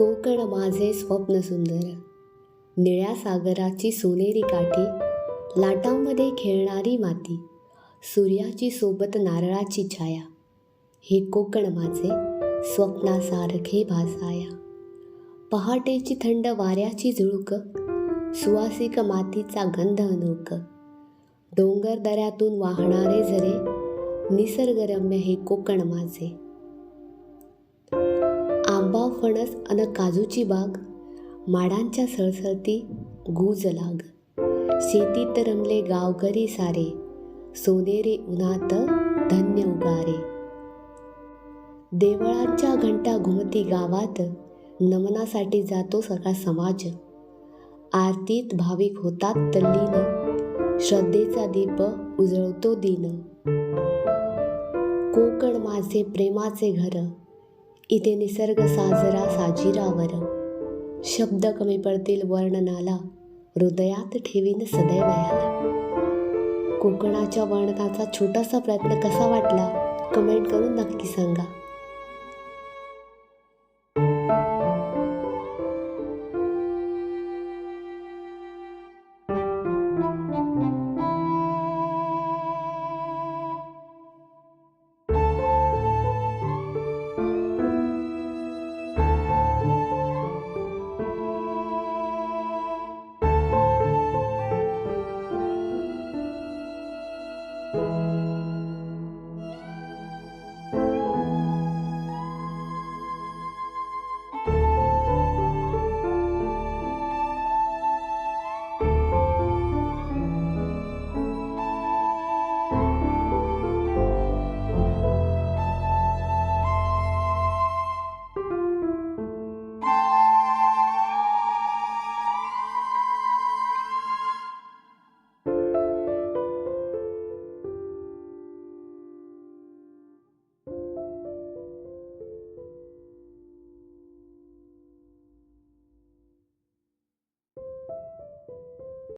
कोकण माझे स्वप्न सुंदर. निळ्या सागराची सोनेरी काठी लाटांमध्ये खेळणारी माती सूर्याची सोबत नारळाची छाया हे कोकण माझे स्वप्नासारखे भासाया. पहाटेची थंड वाऱ्याची झुळूक सुवासिक मातीचा गंध अनोक. डोंगर दऱ्यातून वाहणारे झरे निसर्गरम्य हे कोकण माझे. फणस अन काजूची बाग माडांच्या सळसळती गुज लाग. शेतीत रमले गावकरी सारे सोनेरी उन्हात धन्य उगारे. देवळांच्या घंटा घुमती गावात नमनासाठी जातो सगळा समाज. आरतीत भाविक होतात तल्लीन श्रद्धेचा दीप उजळतो दिन. कोकण माझे प्रेमाचे घर इथे निसर्ग साजरा साजिरावर. शब्द कमी पडतील वर्णनाला हृदयात ठेवीन सदैव याला कोकणाच्या वर्णनाचा छोटासा प्रयत्न कसा वाटला कमेंट करून नक्की सांगा.